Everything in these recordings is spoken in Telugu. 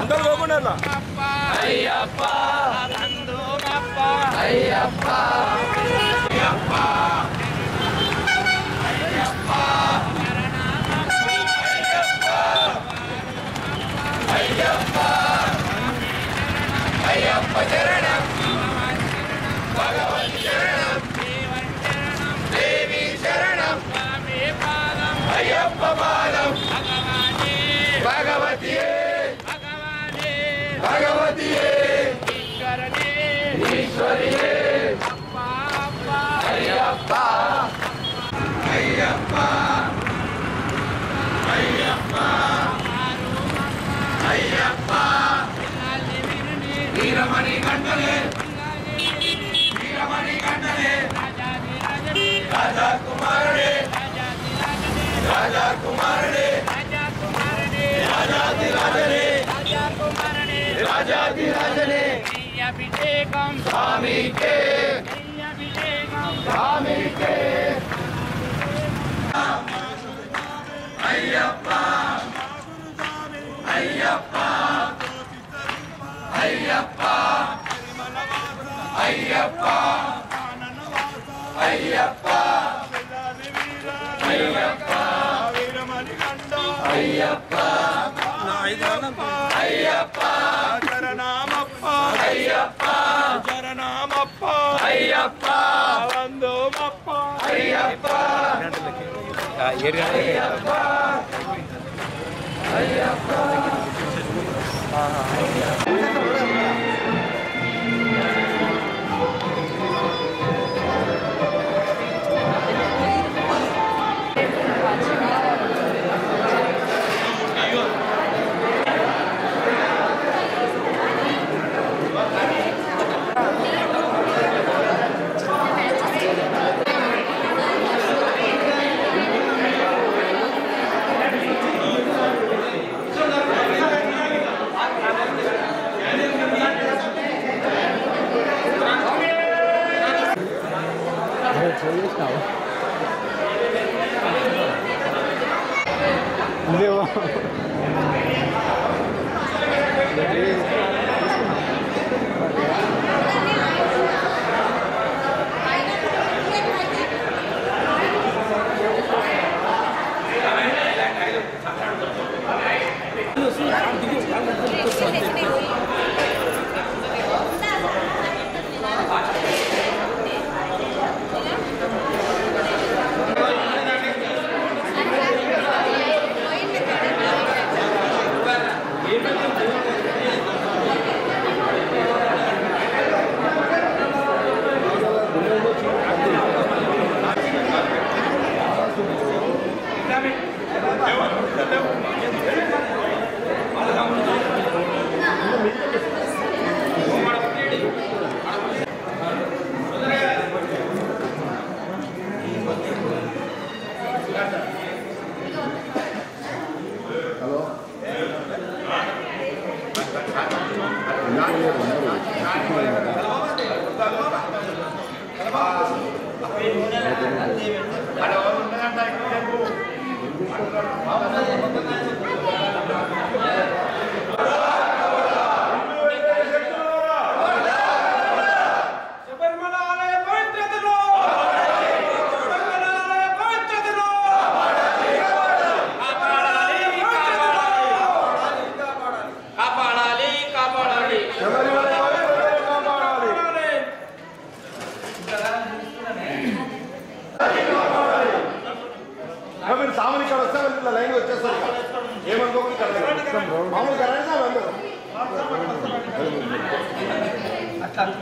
అందరు పోకుండా भगवतीये। ईश्वरीये। अय्यप्पा अय्यप्पा अय्यप्पा अय्यप्पा वीरमणि कंडले वीरमणि कंडले राजा कुमारणे राजा कुमार राजा कुमारणे राजा कुमार राजा कुमार राजा दी राजने ராஜாதிராஜனே அபிஷேகம் சாமிக்கே அபிஷேகம் ஐயப்பா ஐயப்பா ஐயப்பா ஐயப்பா ஐயப்பா. வந்தோம் அப்பா ஐயப்பா. ஐயப்பா. ஐயப்பா Deu. అయ్యప్ప శబరిమల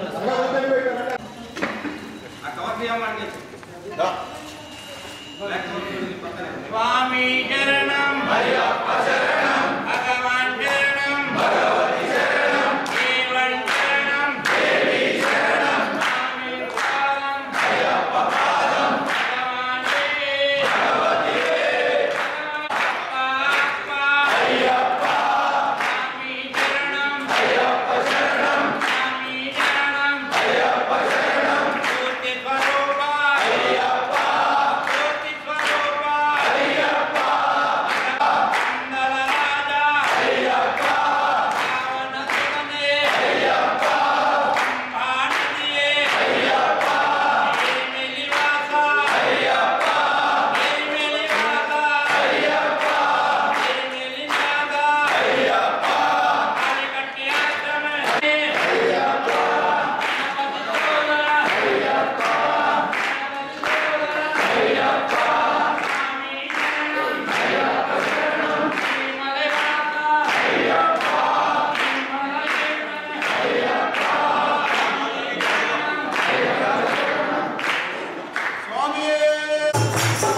Gracias. ఓం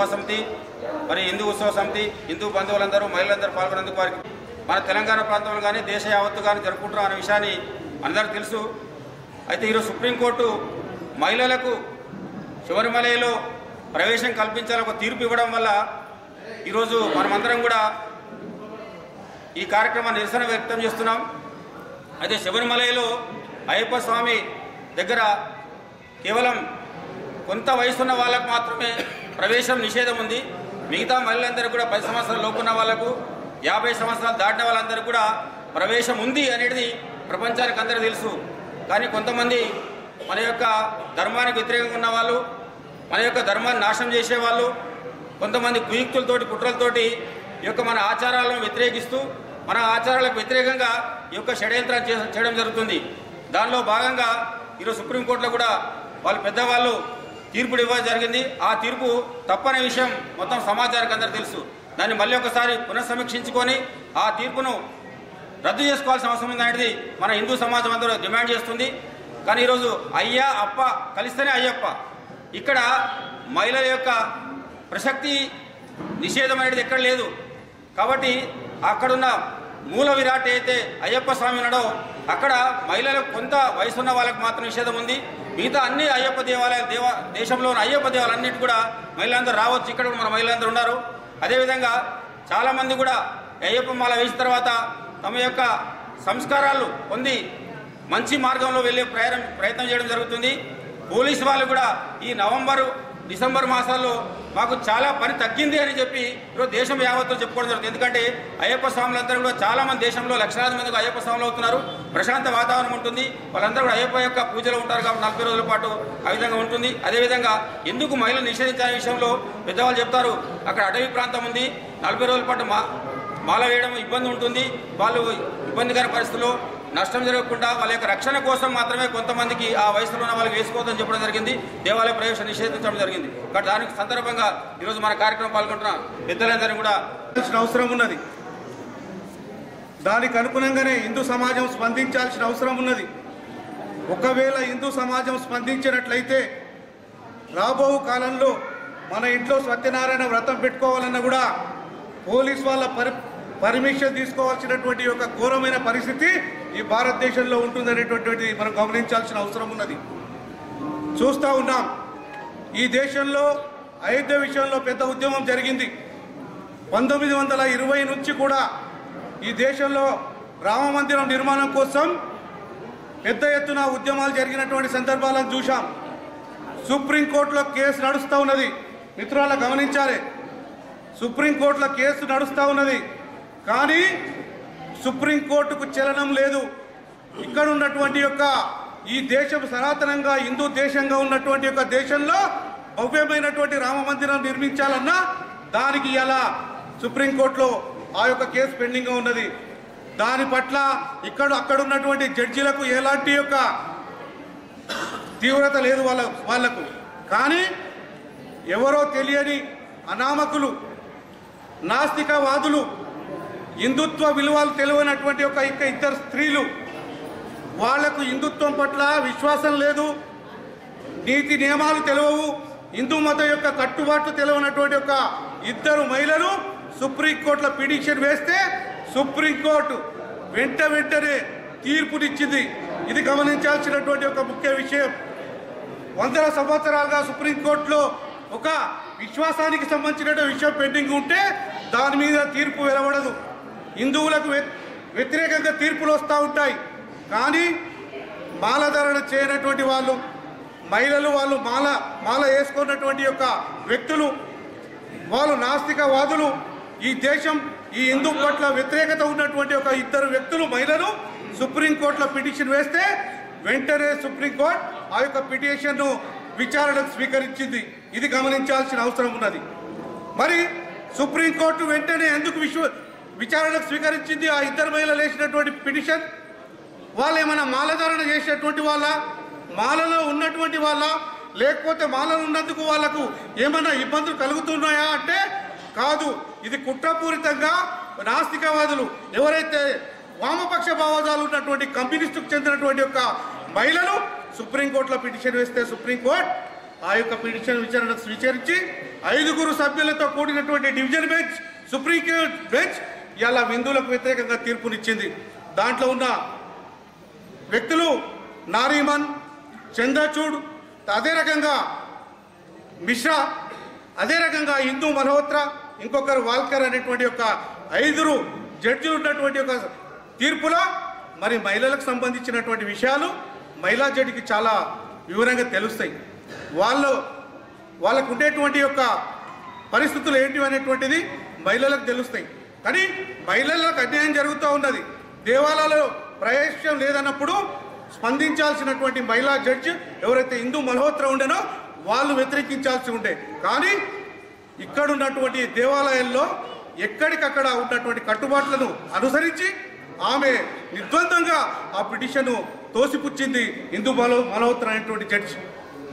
సేవా సమితి మరి హిందూ ఉత్సవ సమితి హిందూ బంధువులందరూ మహిళలందరూ పాల్గొనేందుకు వారికి మన తెలంగాణ ప్రాంతంలో కానీ దేశ యావత్తు కానీ జరుపుకుంటున్నాం అనే విషయాన్ని అందరూ తెలుసు. అయితే ఈరోజు సుప్రీంకోర్టు మహిళలకు శబరిమలలో ప్రవేశం కల్పించాలని ఒక తీర్పు ఇవ్వడం వల్ల ఈరోజు మనమందరం కూడా ఈ కార్యక్రమాన్ని నిరసన వ్యక్తం చేస్తున్నాం. అయితే శబరిమలలో అయ్యప్ప స్వామి దగ్గర కేవలం కొంత వయసున్న వాళ్ళకు మాత్రమే ప్రవేశం నిషేధం ఉంది. మిగతా మహిళలందరూ కూడా పది సంవత్సరాల లోపున్న వాళ్ళకు యాభై సంవత్సరాలు దాటిన వాళ్ళందరూ కూడా ప్రవేశం ఉంది అనేది ప్రపంచానికి అందరూ తెలుసు. కానీ కొంతమంది మన యొక్క ధర్మానికి వ్యతిరేకంగా ఉన్న వాళ్ళు మన యొక్క ధర్మాన్ని నాశనం చేసేవాళ్ళు కొంతమంది కుయుక్తులతోటి కుట్రలతోటి ఈ యొక్క మన ఆచారాలను వ్యతిరేకిస్తూ మన ఆచారాలకు వ్యతిరేకంగా ఈ యొక్క షడ్యంత్రాలు చే- చేయడం జరుగుతుంది. దానిలో భాగంగా ఈరోజు సుప్రీంకోర్టులో కూడా వాళ్ళు పెద్దవాళ్ళు తీర్పుడు ఇవ్వడం జరిగింది. ఆ తీర్పు తప్పనే విషయం. మొత్తం సమాచారానికి అందరూ తెలుసు. దాన్ని మళ్ళీ ఒకసారి పునఃసమీక్షించుకొని ఆ తీర్పును రద్దు చేసుకోవాల్సిన అవసరం ఉంది అనేది మన హిందూ సమాజం అందరూ డిమాండ్ చేస్తుంది. కానీ ఈరోజు అయ్యా అప్ప కలిస్తేనే అయ్యప్ప. ఇక్కడ మహిళల యొక్క ప్రసక్తి నిషేధం అనేది ఎక్కడ లేదు. కాబట్టి అక్కడున్న మూల విరాట్ అయితే అయ్యప్ప స్వామి ఉన్నాడో అక్కడ మహిళలకు కొంత వయసున్న వాళ్ళకు మాత్రం నిషేధం ఉంది. మిగతా అన్ని అయ్యప్ప దేవాలయాలు దేవ దేశంలోని అయ్యప్ప దేవాలన్నిటి కూడా మహిళలందరూ రావచ్చు. ఇక్కడ కూడా మన మహిళలందరూ ఉన్నారు. అదేవిధంగా చాలామంది కూడా అయ్యప్ప మాల వేసిన తర్వాత తమ యొక్క సంస్కారాలు పొంది మంచి మార్గంలో వెళ్ళే ప్రయాణం ప్రయత్నం చేయడం జరుగుతుంది. పోలీసు వాళ్ళు కూడా ఈ నవంబరు డిసెంబర్ మాసాల్లో మాకు చాలా పని తగ్గింది అని చెప్పి ఈరోజు దేశం యావత్తు చెప్పుకోవడం జరుగుతుంది. ఎందుకంటే అయ్యప్ప స్వాములందరూ కూడా చాలా మంది దేశంలో లక్షలాది మందికి అయ్యప్ప స్వాములు అవుతున్నారు. ప్రశాంత వాతావరణం ఉంటుంది. వాళ్ళందరూ కూడా అయ్యప్ప యొక్క పూజలు ఉంటారు కాబట్టి నలభై రోజుల పాటు ఆ విధంగా ఉంటుంది. అదేవిధంగా ఎందుకు మహిళలు నిషేధించే విషయంలో పెద్దవాళ్ళు చెప్తారు. అక్కడ అటవీ ప్రాంతం ఉంది. నలభై రోజుల పాటు మా మాల వేయడం ఇబ్బంది ఉంటుంది. వాళ్ళు ఇబ్బందికర పరిస్థితుల్లో నష్టం జరగకుండా వాళ్ళ యొక్క రక్షణ కోసం మాత్రమే కొంతమందికి ఆ వయసులో ఉన్న వాళ్ళకి వేసుకోవద్దని చెప్పడం జరిగింది. దేవాలయ ప్రవేశం నిషేధించడం జరిగింది. కాబట్టి దానికి సందర్భంగా ఈరోజు మన కార్యక్రమం పాల్గొంటున్న పెద్దలందరినీ కూడా అవసరం ఉన్నది. దానికి అనుగుణంగానే హిందూ సమాజం స్పందించాల్సిన అవసరం ఉన్నది. ఒకవేళ హిందూ సమాజం స్పందించినట్లయితే రాబో కాలంలో మన ఇంట్లో సత్యనారాయణ వ్రతం పెట్టుకోవాలన్నా కూడా పోలీస్ వాళ్ళ పరి పర్మిషన్ తీసుకోవాల్సినటువంటి ఒక ఘోరమైన పరిస్థితి ఈ భారతదేశంలో ఉంటుందనేటువంటిది మనం గమనించాల్సిన అవసరం ఉన్నది. చూస్తూ ఉన్నాం. ఈ దేశంలో అయోధ్య విషయంలో పెద్ద ఉద్యమం జరిగింది. పంతొమ్మిది వందల ఇరవై నుంచి కూడా ఈ దేశంలో రామ మందిరం నిర్మాణం కోసం పెద్ద ఎత్తున ఉద్యమాలు జరిగినటువంటి సందర్భాలను చూశాం. సుప్రీంకోర్టులో కేసు నడుస్తూ ఉన్నది. మిత్రుల గమనించాలి. సుప్రీంకోర్టులో కేసు నడుస్తూ ఉన్నది. కానీ సుప్రీంకోర్టుకు చలనం లేదు. ఇక్కడ ఉన్నటువంటి యొక్క ఈ దేశం సనాతనంగా హిందూ దేశంగా ఉన్నటువంటి యొక్క దేశంలో భవ్యమైనటువంటి రామ మందిరం నిర్మించాలన్నా దానికి ఇలా సుప్రీంకోర్టులో ఆ యొక్క కేసు పెండింగ్గా ఉన్నది. దాని పట్ల ఇక్కడ అక్కడ ఉన్నటువంటి జడ్జీలకు ఎలాంటి యొక్క తీవ్రత లేదు వాళ్ళ వాళ్ళకు కానీ ఎవరో తెలియని అనామకులు నాస్తికవాదులు హిందుత్వ విలువలు తెలివైనటువంటి ఒక ఇక ఇద్దరు స్త్రీలు. వాళ్ళకు హిందుత్వం పట్ల విశ్వాసం లేదు. నీతి నియమాలు తెలియవు. హిందూ మతం యొక్క కట్టుబాట్లు తెలియనటువంటి ఒక ఇద్దరు మహిళలు సుప్రీంకోర్టులో పిటిషన్ వేస్తే సుప్రీంకోర్టు వెంట వెంటనే తీర్పునిచ్చింది. ఇది గమనించాల్సినటువంటి ఒక ముఖ్య విషయం. వందల సంవత్సరాలుగా సుప్రీంకోర్టులో ఒక విశ్వాసానికి సంబంధించిన విషయం పెండింగ్ ఉంటే దాని మీద తీర్పు వెలువడదు. హిందువులకు వ్యతిరేకంగా తీర్పులు వస్తూ ఉంటాయి. కానీ మాలధారణ చేయనటువంటి వాళ్ళు మహిళలు వాళ్ళు మాల మాల వేసుకున్నటువంటి యొక్క వ్యక్తులు వాళ్ళు నాస్తికవాదులు ఈ దేశం ఈ హిందూ పట్ల వ్యతిరేకత ఉన్నటువంటి ఒక ఇద్దరు వ్యక్తులు మహిళలు సుప్రీంకోర్టులో పిటిషన్ వేస్తే వెంటనే సుప్రీంకోర్టు ఆ యొక్క పిటిషన్ను విచారణకు స్వీకరించింది. ఇది గమనించాల్సిన అవసరం ఉన్నది. మరి సుప్రీంకోర్టు వెంటనే ఎందుకు విశ్వ విచారణకు స్వీకరించింది ఆ ఇద్దరు మహిళలు వేసినటువంటి పిటిషన్. వాళ్ళు ఏమైనా మాలధారణ చేసినటువంటి వాళ్ళ మాలలో ఉన్నటువంటి వాళ్ళ లేకపోతే మాలలో ఉన్నందుకు వాళ్ళకు ఏమైనా ఇబ్బందులు కలుగుతున్నాయా అంటే కాదు. ఇది కుట్రపూరితంగా నాస్తికవాదులు ఎవరైతే వామపక్ష భావజాలు ఉన్నటువంటి కమ్యూనిస్టుకు చెందినటువంటి యొక్క మహిళలు సుప్రీంకోర్టులో పిటిషన్ వేస్తే సుప్రీంకోర్టు ఆ యొక్క పిటిషన్ విచారణకు స్వీకరించి ఐదుగురు సభ్యులతో కూడినటువంటి division bench supreme court bench ఇలా విందులకు వ్యతిరేకంగా తీర్పునిచ్చింది. దాంట్లో ఉన్న వ్యక్తులు నారీమన్ చంద్రచూడ్ అదే రకంగా మిశ్రా అదే రకంగా హిందూ మల్హోత్రా ఇంకొకరు వాల్కర్ అనేటువంటి యొక్క ఐదురు జడ్జిలు ఉన్నటువంటి ఒక తీర్పులో మరి మహిళలకు సంబంధించినటువంటి విషయాలు మహిళా జడ్జికి చాలా వివరంగా తెలుస్తాయి. వాళ్ళు వాళ్ళకు ఉండేటువంటి యొక్క పరిస్థితులు ఏంటి అనేటువంటిది మహిళలకు తెలుస్తాయి. కానీ మహిళలకు అన్యాయం జరుగుతూ ఉన్నది. దేవాలయాలలో ప్రవేశం లేదన్నప్పుడు స్పందించాల్సినటువంటి మహిళా జడ్జి ఎవరైతే హిందూ మల్హోత్రా ఉండేనో వాళ్ళు వ్యతిరేకించాల్సి ఉండే. కానీ ఇక్కడ ఉన్నటువంటి దేవాలయాల్లో ఎక్కడికక్కడ ఉన్నటువంటి కట్టుబాట్లను అనుసరించి ఆమె నిర్ద్వందంగా ఆ పిటిషన్ను తోసిపుచ్చింది హిందూ మలో మల్హోత్రా అనేటువంటి జడ్జి.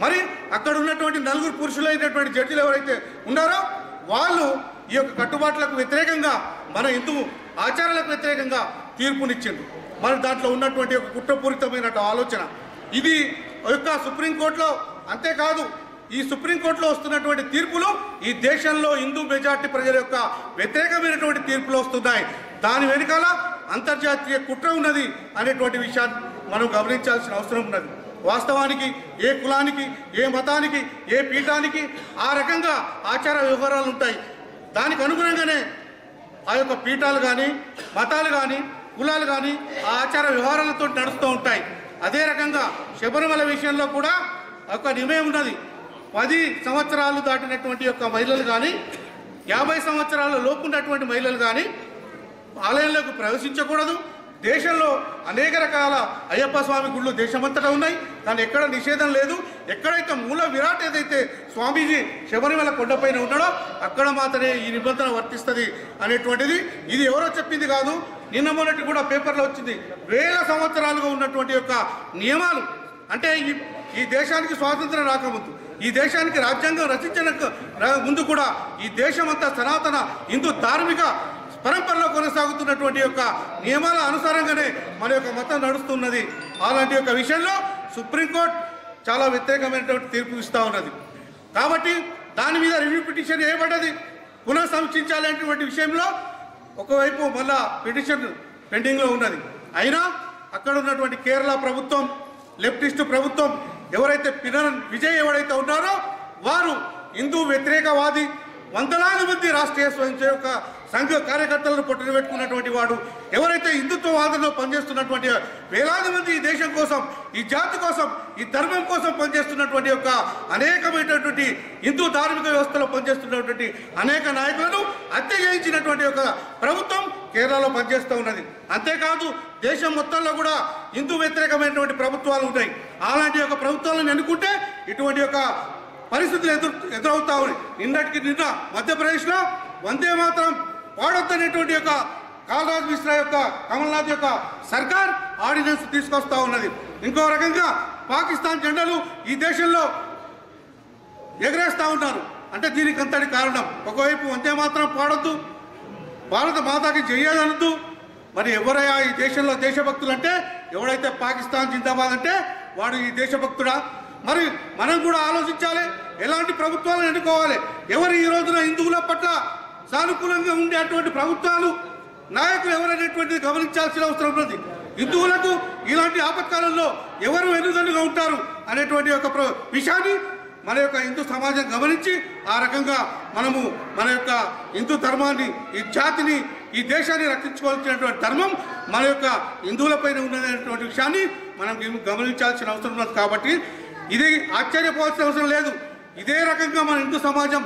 మరి అక్కడ ఉన్నటువంటి నలుగురు పురుషులైనటువంటి జడ్జిలు ఎవరైతే ఉన్నారో వాళ్ళు ఈ యొక్క కట్టుబాట్లకు వ్యతిరేకంగా మన హిందూ ఆచారాలకు వ్యతిరేకంగా తీర్పునిచ్చింది మరి దాంట్లో ఉన్నటువంటి ఒక కుట్రపూరితమైన ఆలోచన. ఇది యొక్క సుప్రీంకోర్టులో అంతేకాదు ఈ సుప్రీంకోర్టులో వస్తున్నటువంటి తీర్పులు ఈ దేశంలో హిందూ మెజార్టీ ప్రజల యొక్క వ్యతిరేకమైనటువంటి తీర్పులు వస్తున్నాయి. దాని వెనుకాల అంతర్జాతీయ కుట్ర ఉన్నది అనేటువంటి విషయాన్ని మనం గమనించాల్సిన అవసరం ఉన్నది. వాస్తవానికి ఏ కులానికి ఏ మతానికి ఏ పీఠానికి ఆ రకంగా ఆచార వ్యవహారాలు ఉంటాయి. దానికి అనుగుణంగానే ఆ యొక్క పీఠాలు కానీ మతాలు కానీ కులాలు కానీ ఆ ఆచార వ్యవహారాలతో నడుస్తూ ఉంటాయి. అదే రకంగా శబరిమల విషయంలో కూడా ఒక నిర్ణయం ఉన్నది. పది సంవత్సరాలు దాటినటువంటి యొక్క మహిళలు కానీ యాభై సంవత్సరాల లోపు ఉన్నటువంటి మహిళలు కానీ ఆలయంలోకి ప్రవేశించకూడదు. దేశంలో అనేక రకాల అయ్యప్ప స్వామి గుళ్ళు దేశమంతటా ఉన్నాయి. దాని ఎక్కడ నిషేధం లేదు. ఎక్కడైతే మూల విరాట్ ఏదైతే స్వామీజీ శబరిమల కొండపైన ఉన్నాడో అక్కడ మాత్రమే ఈ నిబంధన వర్తిస్తుంది అనేటువంటిది. ఇది ఎవరో చెప్పింది కాదు. నిన్న మొన్నటి కూడా పేపర్లో వచ్చింది. వేల సంవత్సరాలుగా ఉన్నటువంటి యొక్క నియమాలు. అంటే ఈ ఈ దేశానికి స్వాతంత్రం రాకముందు ఈ దేశానికి రాజ్యాంగం రచించిన ముందు కూడా ఈ దేశమంతా సనాతన హిందూ ధార్మిక పరంపరలో కొనసాగుతున్నటువంటి యొక్క నియమాల అనుసారంగానే మన యొక్క మతం నడుస్తున్నది. అలాంటి యొక్క విషయంలో సుప్రీంకోర్టు చాలా వ్యతిరేకమైనటువంటి తీర్పు ఇస్తూ ఉన్నది. కాబట్టి దాని మీద రివ్యూ పిటిషన్ వేయబడ్డది. పునఃసమీక్షించాలనేటువంటి విషయంలో ఒకవైపు మళ్ళా పిటిషన్ పెండింగ్లో ఉన్నది. అయినా అక్కడ ఉన్నటువంటి కేరళ ప్రభుత్వం లెఫ్టిస్ట్ ప్రభుత్వం ఎవరైతే పినరన్ విజయ్ ఎవరైతే ఉన్నారో వారు హిందూ వ్యతిరేకవాది వందలాది మంది రాష్ట్రీయ స్వయం సేవక సంఘ కార్యకర్తలను పొట్టున పెట్టుకున్నటువంటి వాడు ఎవరైతే హిందుత్వవాదంలో పనిచేస్తున్నటువంటి వేలాది మంది ఈ దేశం కోసం ఈ జాతి కోసం ఈ ధర్మం కోసం పనిచేస్తున్నటువంటి యొక్క అనేకమైనటువంటి హిందూ ధార్మిక వ్యవస్థలో పనిచేస్తున్నటువంటి అనేక నాయకులను హత్య చేయించినటువంటి ఒక ప్రభుత్వం కేరళలో పనిచేస్తూ ఉన్నది. అంతేకాదు దేశం మొత్తంలో కూడా హిందూ వ్యతిరేకమైనటువంటి ప్రభుత్వాలు ఉన్నాయి. అలాంటి యొక్క ప్రభుత్వాలను ఎన్నుకుంటే ఇటువంటి యొక్క పరిస్థితులు ఎదురు ఎదురవుతా ఉన్నాయి. నిన్నటికి నిన్న మధ్యప్రదేశ్లో వందే మాత్రం వాడొద్దనేటువంటి యొక్క కాలరాజ్ మిశ్రా యొక్క కమల్నాథ్ యొక్క సర్కార్ ఆర్డినెన్స్ తీసుకొస్తా ఉన్నది. ఇంకో రకంగా పాకిస్తాన్ జెండాలు ఈ దేశంలో ఎగరేస్తా ఉన్నారు. అంటే దీనికి అంతటి కారణం. ఒకవైపు అంతే మాత్రం పాడొద్దు. భారత మాతాకి చెయ్యాలనొద్దు మరి ఎవరయ్యా ఈ దేశంలో దేశభక్తులు అంటే ఎవడైతే పాకిస్తాన్ జిందాబాద్ అంటే వాడు ఈ దేశభక్తుడా? మరి మనం కూడా ఆలోచించాలి. ఎలాంటి ప్రభుత్వాలను ఎన్నుకోవాలి? ఎవరు ఈ రోజున హిందువుల పట్ల సానుకూలంగా ఉండేటువంటి ప్రభుత్వాలు నాయకులు ఎవరనేటువంటిది గమనించాల్సిన అవసరం ఉన్నది. హిందువులకు ఇలాంటి ఆపత్కాలంలో ఎవరు ఎన్నుదండుగా ఉంటారు అనేటువంటి ఒక ప్ర- విషయాన్ని మన యొక్క హిందూ సమాజం గమనించి ఆ రకంగా మనము మన యొక్క హిందూ ధర్మాన్ని ఈ జాతిని ఈ దేశాన్ని రక్షించుకోవాల్సినటువంటి ధర్మం మన యొక్క హిందువులపైన ఉన్నటువంటి విషయాన్ని మనం గమనించాల్సిన అవసరం ఉన్నది కాబట్టి ఇది ఆశ్చర్యపోవాల్సిన అవసరం లేదు. ఇదే రకంగా మన హిందూ సమాజం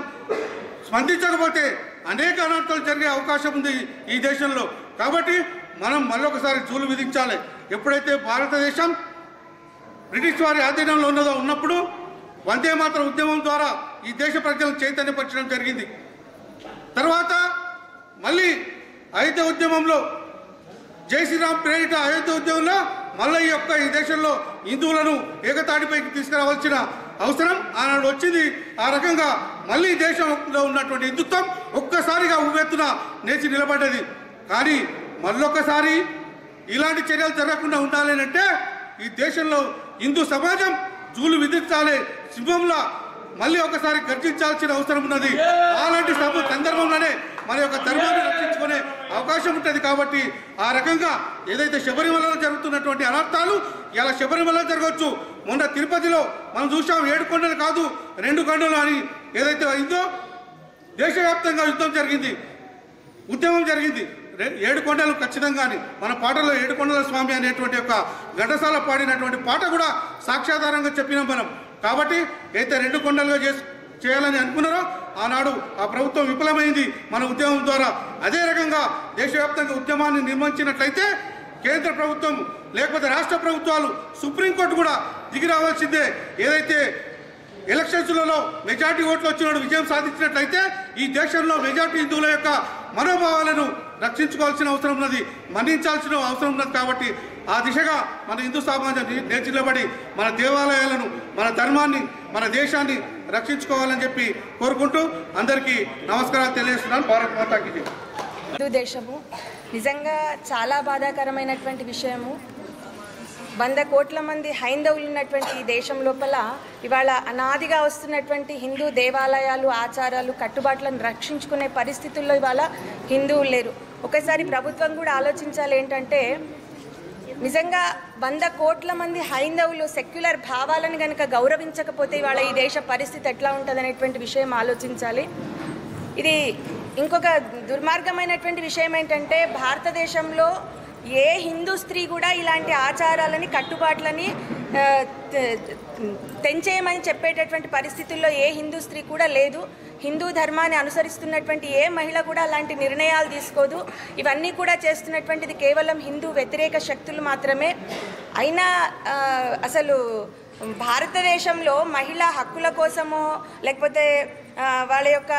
స్పందించకపోతే అనేక అనర్థాలు జరిగే అవకాశం ఉంది ఈ దేశంలో. కాబట్టి మనం మళ్ళొకసారి జూలు విధించాలి. ఎప్పుడైతే భారతదేశం బ్రిటిష్ వారి ఆధీనంలో ఉన్నదో ఉన్నప్పుడు వందే మాత్రం ఉద్యమం ద్వారా ఈ దేశ ప్రజలను చైతన్యపరచడం జరిగింది. తర్వాత మళ్ళీ అయోధ్య ఉద్యమంలో జై శ్రీరామ్ ప్రేరిత అయోధ్య ఉద్యమంలో మళ్ళీ యొక్క ఈ దేశంలో హిందువులను ఏకతాటిపైకి తీసుకురావాల్సిన అవసరం. ఆనాడు వచ్చింది ఆ రకంగా మళ్ళీ దేశంలో ఉన్నటువంటి హిందుత్వం ఒక్కసారిగా ఉవ్వెత్తున నేచి నిలబడ్డది. కానీ మళ్ళొక్కసారి ఇలాంటి చర్యలు జరగకుండా ఉండాలి అంటే ఈ దేశంలో హిందూ సమాజం జూలు విధించాలి సింహంలా మళ్ళీ ఒకసారి గర్జించాల్సిన అవసరం ఉన్నది. అలాంటి సందర్భంలోనే మన యొక్క ధర్మాన్ని రక్షించుకునే అవకాశం ఉంటుంది కాబట్టి ఆ రకంగా ఏదైతే శబరిమలలో జరుగుతున్నటువంటి అనర్థాలు ఇలా శబరిమలలో జరగవచ్చు. మొన్న తిరుపతిలో మనం చూసాం ఏడు కొండలు కాదు రెండు కొండలు అని. ఏదైతే అయిందో దేశవ్యాప్తంగా యుద్ధం జరిగింది ఉద్యమం జరిగింది. ఏడు కొండలు ఖచ్చితంగాని మన పాటలో ఏడు కొండల స్వామి అనేటువంటి ఒక ఘటసాల పాడినటువంటి పాట కూడా సాక్ష్యాధారంగా చెప్పినాం మనం. కాబట్టి అయితే రెండు కొండలుగా చేసి చేయాలని అనుకున్నారో ఆనాడు ఆ ప్రభుత్వం విఫలమైంది మన ఉద్యమం ద్వారా. అదే రకంగా దేశవ్యాప్తంగా ఉద్యమాన్ని నిర్మించినట్లయితే కేంద్ర ప్రభుత్వం లేకపోతే రాష్ట్ర ప్రభుత్వాలు సుప్రీంకోర్టు కూడా దిగి రావాల్సిందే. ఏదైతే ఎలక్షన్స్లలో మెజార్టీ ఓట్లు వచ్చినాడు విజయం సాధించినట్లయితే ఈ దేశంలో మెజార్టీ హిందువుల యొక్క మనోభావాలను రక్షించుకోవాల్సిన అవసరం ఉన్నది మన్నించాల్సిన అవసరం ఉన్నది కాబట్టి ఆ దిశగా మన హిందూ సమాజం ని- మన దేవాలయాలను మన ధర్మాన్ని మన దేశాన్ని రక్షించుకోవాలని చెప్పి కోరుకుంటూ అందరికీ నమస్కారాలు తెలియజేస్తున్నాను. భారత్ మాతాకి హిందూ దేశము నిజంగా చాలా బాధాకరమైనటువంటి విషయము. వంద కోట్ల మంది హైందవులు ఉన్నటువంటి ఈ దేశం లోపల ఇవాళ అనాదిగా వస్తున్నటువంటి హిందూ దేవాలయాలు ఆచారాలు కట్టుబాట్లను రక్షించుకునే పరిస్థితుల్లో ఇవాళ హిందువులు లేరు. ఒకసారి ప్రభుత్వం కూడా ఆలోచించాలి ఏంటంటే నిజంగా వంద కోట్ల మంది హైందవులు సెక్యులర్ భావాలను కనుక గౌరవించకపోతే ఇవాళ ఈ దేశ పరిస్థితి ఎట్లా ఉంటుంది అనేటువంటి విషయం ఆలోచించాలి. ఇది ఇంకొక దుర్మార్గమైనటువంటి విషయం ఏంటంటే భారతదేశంలో ఏ హిందూ స్త్రీ కూడా ఇలాంటి ఆచారాలని కట్టుబాట్లని తెంచేయమని చెప్పేటటువంటి పరిస్థితుల్లో ఏ హిందూ స్త్రీ కూడా లేదు. హిందూ ధర్మాన్ని అనుసరిస్తున్నటువంటి ఏ మహిళ కూడా అలాంటి నిర్ణయాలు తీసుకోదు. ఇవన్నీ కూడా చేస్తున్నటువంటిది కేవలం హిందూ వ్యతిరేక శక్తులు మాత్రమే. అయినా అసలు భారతదేశంలో మహిళా హక్కుల కోసమో లేకపోతే వాళ్ళ యొక్క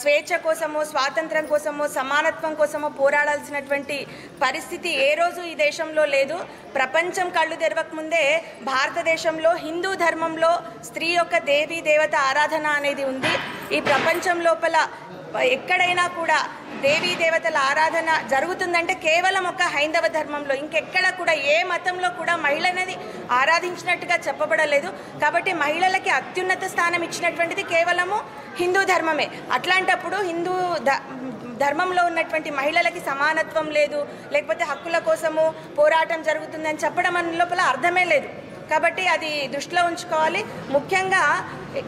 స్వేచ్ఛ కోసమో స్వాతంత్రం కోసమో సమానత్వం కోసమో పోరాడాల్సినటువంటి పరిస్థితి ఏ రోజు ఈ దేశంలో లేదు. ప్రపంచం కళ్ళు తెరవక ముందే భారతదేశంలో హిందూ ధర్మంలో స్త్రీ యొక్క దేవీ దేవత ఆరాధన అనేది ఉంది. ఈ ప్రపంచం లోపల ఎక్కడైనా కూడా దేవీ దేవతల ఆరాధన జరుగుతుందంటే కేవలం ఒక హైందవ ధర్మంలో ఇంకెక్కడ కూడా ఏ మతంలో కూడా మహిళ అనేది ఆరాధించినట్టుగా చెప్పబడలేదు. కాబట్టి మహిళలకి అత్యున్నత స్థానం ఇచ్చినటువంటిది కేవలము హిందూ ధర్మమే. అట్లాంటప్పుడు హిందూ ధర్మంలో ఉన్నటువంటి మహిళలకి సమానత్వం లేదు లేకపోతే హక్కుల కోసము పోరాటం జరుగుతుందని చెప్పడం లోపల అర్థమే లేదు. కాబట్టి అది దృష్టిలో ఉంచుకోవాలి. ముఖ్యంగా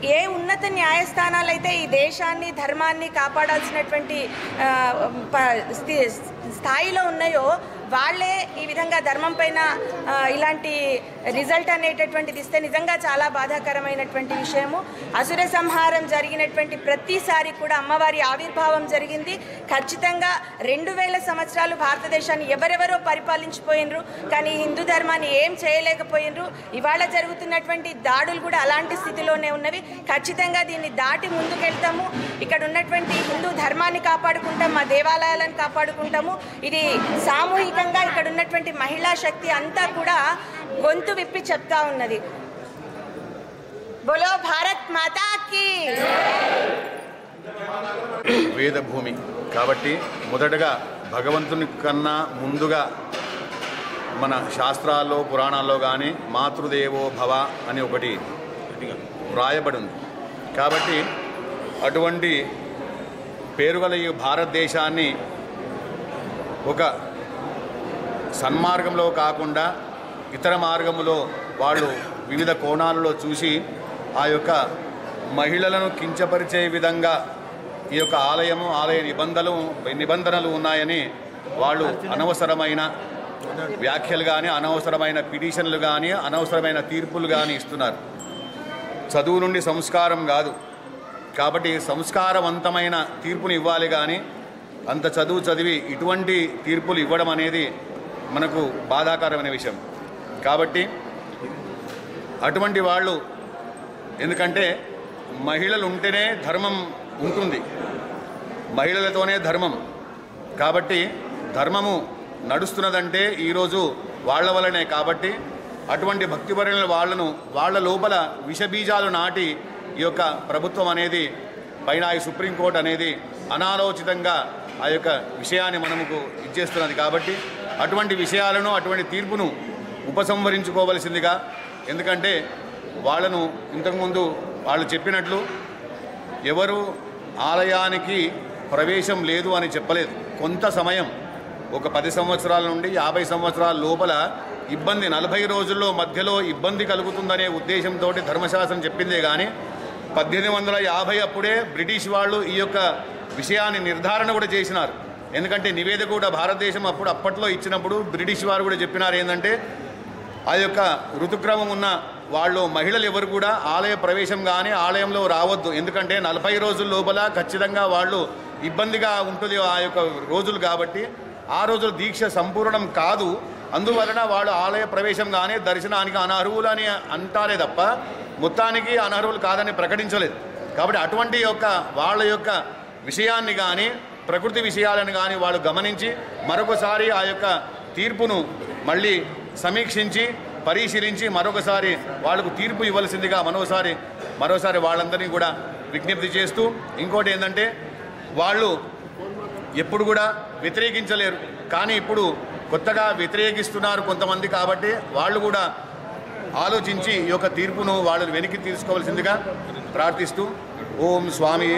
ఏ ఉన్నత న్యాయస్థానాలు అయితే ఈ దేశాన్ని ధర్మాన్ని కాపాడాల్సినటువంటి ప- స్థాయిలో ఉన్నాయో వాళ్ళే ఈ విధంగా ధర్మం పైన ఇలాంటి రిజల్ట్ అనేటటువంటిది ఇస్తే నిజంగా చాలా బాధాకరమైనటువంటి విషయము. అసుర సంహారం జరిగినటువంటి ప్రతిసారి కూడా అమ్మవారి ఆవిర్భావం జరిగింది. ఖచ్చితంగా రెండు వేల సంవత్సరాలు భారతదేశాన్ని ఎవరెవరో పరిపాలించిపోయినరు కానీ హిందూ ధర్మాన్ని ఏం చేయలేకపోయినరు. ఇవాళ జరుగుతున్నటువంటి దాడులు కూడా అలాంటి స్థితిలోనే ఉన్నవి. ఖచ్చితంగా దీన్ని దాటి ముందుకెళ్తాము. ఇక్కడ ఉన్నటువంటి హిందూ ధర్మాన్ని కాపాడుకుంటాం మా దేవాలయాలను కాపాడుకుంటాము. ఇది సామూహికంగా ఇక్కడ ఉన్నటువంటి మహిళా శక్తి అంతా కూడా గొంతు విప్పి చెప్తా ఉన్నది. బోలో భారత్ మాతాకి వేదభూమి. కాబట్టి మొదటగా భగవంతుని కన్నా ముందుగా మన శాస్త్రాల్లో పురాణాల్లో కానీ మాతృదేవో భవ అని ఒకటి వ్రాయబడి ఉంది కాబట్టి అటువంటి పేరుగల ఈ భారతదేశాన్ని ఒక సన్మార్గంలో కాకుండా ఇతర మార్గములో వాళ్ళు వివిధ కోణాలలో చూసి ఆ యొక్క మహిళలను కించపరిచే విధంగా ఈ యొక్క ఆలయము ఆలయ నిబంధనలు నిబంధనలు ఉన్నాయని వాళ్ళు అనవసరమైన వ్యాఖ్యలు కానీ అనవసరమైన పిటిషన్లు కానీ అనవసరమైన తీర్పులు కానీ ఇస్తున్నారు. చదువు నుండి సంస్కారం కాదు. కాబట్టి సంస్కారవంతమైన తీర్పుని ఇవ్వాలి కానీ అంత చదువు చదివి ఇటువంటి తీర్పులు ఇవ్వడం అనేది మనకు బాధాకరమైన విషయం. కాబట్టి అటువంటి వాళ్ళు ఎందుకంటే మహిళలు ఉంటేనే ధర్మం ఉంటుంది. మహిళలతోనే ధర్మం. కాబట్టి ధర్మము నడుస్తున్నదంటే ఈరోజు వాళ్ళ వల్లనే కాబట్టి అటువంటి భక్తిపరుల వాళ్ళను వాళ్ళ లోపల విషబీజాలు నాటి ఈ యొక్క ప్రభుత్వం అనేది పైన ఈ సుప్రీంకోర్టు అనేది అనాలోచితంగా ఆ యొక్క విషయాన్ని మనకు ఇచ్చేస్తున్నది కాబట్టి అటువంటి విషయాలను అటువంటి తీర్పును ఉపసంహరించుకోవలసిందిగా ఎందుకంటే వాళ్ళను ఇంతకుముందు వాళ్ళు చెప్పినట్లు ఎవరు ఆలయానికి ప్రవేశం లేదు అని చెప్పలేదు. కొంత సమయం ఒక పది సంవత్సరాల నుండి యాభై సంవత్సరాల లోపల ఇబ్బంది నలభై రోజుల్లో మధ్యలో ఇబ్బంది కలుగుతుందనే ఉద్దేశంతో ధర్మశాస్త్రం చెప్పిందే కానీ పద్దెనిమిది వందల యాభై అప్పుడే బ్రిటిష్ వాళ్ళు ఈ యొక్క విషయాన్ని నిర్ధారణ కూడా చేసినారు. ఎందుకంటే నివేదిక కూడా భారతదేశం అప్పుడు అప్పట్లో ఇచ్చినప్పుడు బ్రిటిష్ వారు కూడా చెప్పినారు ఏంటంటే ఆ యొక్క ఋతుక్రమం ఉన్న వాళ్ళు మహిళలు ఎవరు కూడా ఆలయ ప్రవేశం కానీ ఆలయంలో రావద్దు. ఎందుకంటే నలభై రోజుల లోపల ఖచ్చితంగా వాళ్ళు ఇబ్బందిగా ఉంటుంది ఆ యొక్క రోజులు కాబట్టి ఆ రోజుల దీక్ష సంపూర్ణం కాదు. అందువలన వాళ్ళు ఆలయ ప్రవేశం కానీ దర్శనానికి అనర్హులు అని అంటారే తప్ప మొత్తానికి అనర్హులు కాదని ప్రకటించలేదు. కాబట్టి అటువంటి యొక్క వాళ్ళ యొక్క విషయాన్ని కానీ ప్రకృతి విషయాలను కానీ వాళ్ళు గమనించి మరొకసారి ఆ యొక్క తీర్పును మళ్ళీ సమీక్షించి పరిశీలించి మరొకసారి వాళ్ళకు తీర్పు ఇవ్వాల్సిందిగా మరోసారి మరోసారి వాళ్ళందరినీ కూడా విజ్ఞప్తి చేస్తూ ఇంకోటి ఏంటంటే వాళ్ళు ఎప్పుడు కూడా వ్యతిరేకించలేరు. కానీ ఇప్పుడు కొత్తగా వ్యతిరేకిస్తున్నారు కొంతమంది కాబట్టి వాళ్ళు కూడా ఆలోచించి ఈ యొక్క తీర్పును వాళ్ళు వెనక్కి తీసుకోవాల్సిందిగా ప్రార్థిస్తూ ఓం స్వామి